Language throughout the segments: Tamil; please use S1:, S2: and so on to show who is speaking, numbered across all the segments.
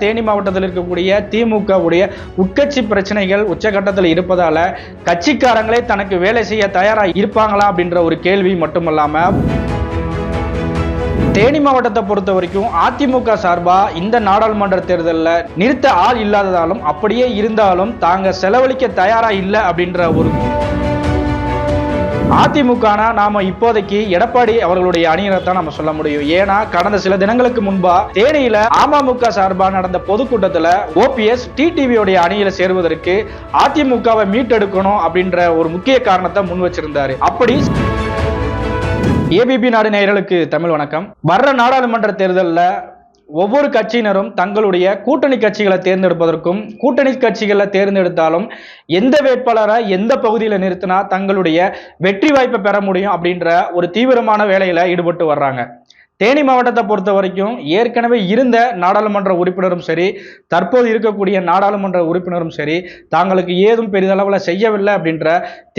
S1: தேனி மாவட்டத்தில் இருக்கக்கூடிய திமுக உடைய உட்கட்சி பிரச்சனைகள் உச்சகட்டத்தில் இருப்பதால கட்சிக்காரங்களே தனக்கு வேலை செய்ய தயாரா இருப்பாங்களா அப்படின்ற ஒரு கேள்வி மட்டுமல்லாம தேனி மாவட்டத்தை பொறுத்த வரைக்கும் அதிமுக சார்பாக இந்த நாடாளுமன்ற தேர்தலில் நிறுத்த ஆள் இல்லாததாலும் அப்படியே இருந்தாலும் தாங்க செலவழிக்க தயாரா இல்லை அப்படின்ற ஒரு அதிமுகனா நாம இப்போதைக்கு எடப்பாடி அவர்களுடைய அணியினரை தான் நம்ம சொல்ல முடியும். ஏன்னா கடந்த சில தினங்களுக்கு முன்பா தேனியில அமமுக சார்பா நடந்த பொதுக்கூட்டத்துல ஓபிஎஸ் டிடிவியோடைய அணியில சேருவதற்கு அதிமுகவை மீட்டெடுக்கணும் அப்படின்ற ஒரு முக்கிய காரணத்தை முன் வச்சிருந்தாரு. அப்படி ஏபிபி நாடு நேயர்களுக்கு தமிழ் வணக்கம். வர்ற நாடாளுமன்ற தேர்தலில் ஒவ்வொரு கட்சியினரும் தங்களுடைய கூட்டணி கட்சிகளை தேர்ந்தெடுப்பதற்கும் கூட்டணி கட்சிகளை தேர்ந்தெடுத்தாலும் எந்த வேட்பாளரை எந்த பகுதியில் நிறுத்தினா தங்களுடைய வெற்றி வாய்ப்பை பெற முடியும் அப்படின்ற ஒரு தீவிரமான வேலையில ஈடுபட்டு வர்றாங்க. தேனி மாவட்டத்தை பொறுத்த வரைக்கும் ஏற்கனவே இருந்த நாடாளுமன்ற உறுப்பினரும் சரி தற்போது இருக்கக்கூடிய நாடாளுமன்ற உறுப்பினரும் சரி தாங்களுக்கு ஏதும் பெரிதளவில் செய்யவில்லை அப்படின்ற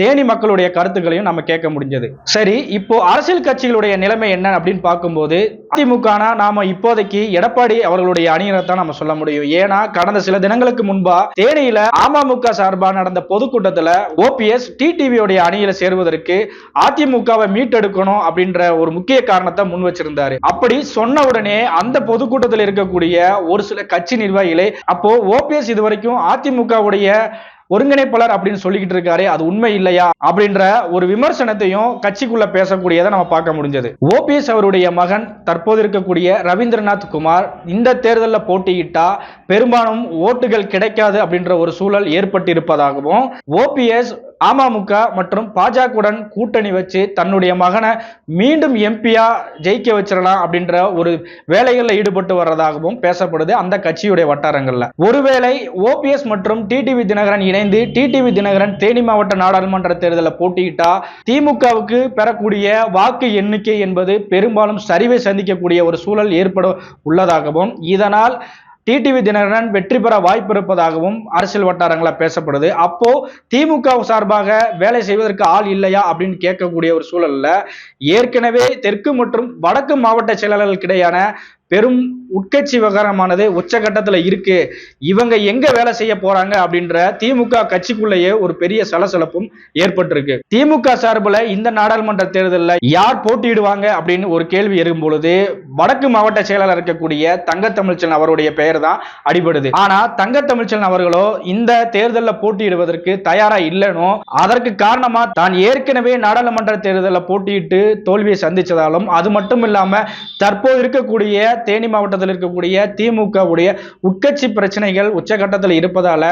S1: தேனி மக்களுடைய கருத்துக்களையும் நம்ம கேட்க முடிஞ்சது. சரி இப்போ அரசியல் கட்சிகளுடைய நிலைமை என்ன அப்படின்னு பார்க்கும்போது அதிமுகனா நாம இப்போதைக்கு எடப்பாடி அவர்களுடைய அணியினரை தான் நம்ம சொல்ல முடியும். ஏன்னா கடந்த சில தினங்களுக்கு முன்பா தேனியில அமமுக சார்பா நடந்த பொதுக்கூட்டத்துல ஓபிஎஸ் டிடிவியோடைய அணியில சேருவதற்கு அதிமுகவை மீட்டெடுக்கணும் அப்படின்ற ஒரு முக்கிய காரணத்தை முன் வச்சிருந்தார் அப்படி சொன்ன உடனே அந்த பொதுக்கூட்டத்தில் இருக்கக்கூடிய ஒரு சில கட்சி நிர்வாகிகளே அப்போ ஓபிஎஸ் இது வரைக்கும் அதிமுகவுடைய ஒருங்கிணைப்பாளர் அப்படின்னு சொல்லிக்கிட்டு இருக்காரு. அது உண்மை இல்லையா? அப்படின்ற ஒரு விமர்சனத்தையும் கட்சிக்குள்ள பேசக்கூடியதை நம்ம பார்க்க முடிஞ்சது. ஓபிஎஸ் அவருடைய மகன் தற்போது இருக்கக்கூடிய ரவீந்திரநாத் குமார் இந்த தேர்தலில் போட்டியிட்டா பெரும்பாலும் ஓட்டுகள் கிடைக்காது அப்படின்ற ஒரு சூழல் ஏற்பட்டிருப்பதாகவும் ஓபிஎஸ் அமமுக மற்றும் பாஜகவுடன் கூட்டணி வச்சு தன்னுடைய மகனை மீண்டும் எம்பியா ஜெயிக்க வச்சிடலாம் அப்படின்ற ஒரு வேலைகளில் ஈடுபட்டு வர்றதாகவும் பேசப்படுது அந்த கட்சியுடைய வட்டாரங்களில். ஒருவேளை ஓபிஎஸ் மற்றும் டிடிவி தினகரன் இணைந்து டிடிவி தினகரன் தேனி மாவட்ட நாடாளுமன்ற தேர்தலில் போட்டியிட்டா திமுகவுக்கு பெறக்கூடிய வாக்கு எண்ணிக்கை என்பது பெரும்பாலும் சரிவை சந்திக்கக்கூடிய ஒரு சூழல் ஏற்பட உள்ளதாகவும் இதனால் டிடிவி தினகரன் வெற்றி பெற வாய்ப்பு இருப்பதாகவும் அரசியல் வட்டாரங்களில் பேசப்படுது. அப்போ திமுக சார்பாக வேலை செய்வதற்கு ஆள் இல்லையா அப்படின்னு கேட்கக்கூடிய ஒரு சூழல்ல ஏற்கனவே தெற்கு மற்றும் வடக்கு மாவட்ட செயலாளர்களுக்கிடையான பெரும் உட்கட்சி விவகாரமானது உச்சகட்டத்தில் இருக்கு. இவங்க எங்க வேலை செய்ய போறாங்க அப்படின்ற திமுக கட்சிக்குள்ளேயே ஒரு பெரிய சலசலப்பும் ஏற்பட்டிருக்கு. திமுக சார்பில் இந்த நாடாளுமன்ற தேர்தலில் யார் போட்டியிடுவாங்க அப்படின்னு ஒரு கேள்வி எழும் பொழுது வடக்கு மாவட்ட செயலாளர் இருக்கக்கூடிய தங்க அவருடைய பெயர் தான் அடிபடுது. ஆனா தங்க அவர்களோ இந்த தேர்தலில் போட்டியிடுவதற்கு தயாரா இல்லைனோ அதற்கு காரணமா தான் ஏற்கனவே நாடாளுமன்ற தேர்தலில் போட்டியிட்டு தோல்வியை சந்திச்சதாலும் அது மட்டும் இல்லாம தற்போது இருக்கக்கூடிய தேனி மாவட்டத்தில் இருக்கக்கூடிய திமுக உடைய உட்கட்சி பிரச்சனைகள் உச்சகட்டத்தில் இருப்பதால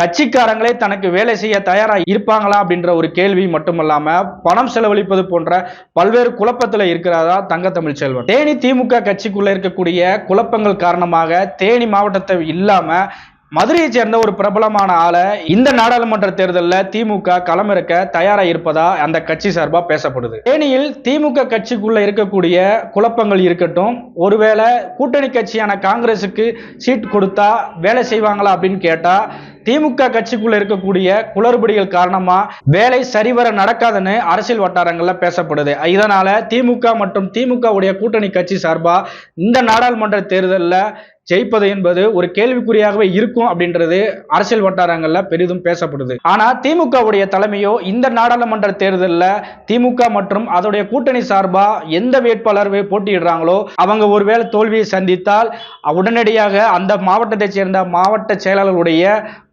S1: கட்சிக்காரங்களே தனக்கு வேலை செய்ய தயாரா இருப்பாங்களா அப்படின்ற ஒரு கேள்வி மட்டுமல்லாம பணம் செலவழிப்பது போன்ற பல்வேறு குழப்பத்தில் இருக்கிறதா தங்க தமிழ் செல்வன் தேனி திமுக கட்சிக்குள்ள இருக்கக்கூடிய குழப்பங்கள் காரணமாக தேனி மாவட்டத்தை இல்லாம மதுரையை சேர்ந்த ஒரு பிரபலமான ஆளை இந்த நாடாளுமன்ற தேர்தலில் திமுக களமிறக்க தயாரா இருப்பதா அந்த கட்சி சார்பா பேசப்படுது. தேனியில் திமுக கட்சிக்குள்ள இருக்கக்கூடிய குழப்பங்கள் இருக்கட்டும் ஒருவேளை கூட்டணி கட்சியான காங்கிரசுக்கு சீட் கொடுத்தா வேலை செய்வாங்களா அப்படின்னு கேட்டா திமுக கட்சிக்குள்ள இருக்கக்கூடிய குளறுபடிகள் காரணமா வேலை சரிவர நடக்காதுன்னு அரசியல் வட்டாரங்கள்ல பேசப்படுது. இதனால திமுக மற்றும் திமுக உடைய கூட்டணி கட்சி சார்பா இந்த நாடாளுமன்ற தேர்தலில் ஜெயிப்பது என்பது ஒரு கேள்விக்குறியாகவே இருக்கும் அப்படின்றது அரசியல் வட்டாரங்கள்ல பெரிதும் பேசப்படுது. ஆனா திமுகவுடைய தலைமையோ இந்த நாடாளுமன்ற தேர்தலில் திமுக மற்றும் அதோடைய கூட்டணி சார்பா எந்த வேட்பாளர் போட்டியிடுறாங்களோ அவங்க ஒருவேளை தோல்வியை சந்தித்தால் உடனடியாக அந்த மாவட்டத்தை சேர்ந்த மாவட்ட செயலாளருடைய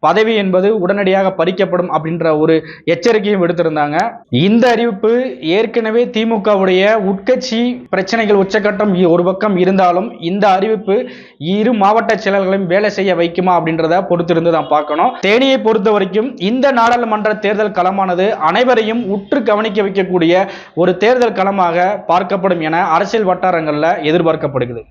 S1: பதவி என்பது உடனடியாக பறிக்கப்படும் அப்படின்ற ஒரு எச்சரிக்கையும் விடுத்திருந்தாங்க. இந்த அறிவிப்பு ஏற்கனவே திமுகவுடைய உட்கட்சி பிரச்சனைகள் உச்சக்கட்டம் ஒரு பக்கம் இருந்தாலும் இந்த அறிவிப்பு இரு மாவட்ட செயலர்களையும் வேலை செய்ய வைக்குமா அப்படின்றத பொறுத்திருந்து தான் பார்க்கணும். தேனியை பொறுத்த வரைக்கும் இந்த நாடாளுமன்ற தேர்தல் களமானது அனைவரையும் உற்று கவனிக்க வைக்கக்கூடிய ஒரு தேர்தல் களமாக பார்க்கப்படும் என அரசியல் வட்டாரங்களில் எதிர்பார்க்கப்படுகிறது.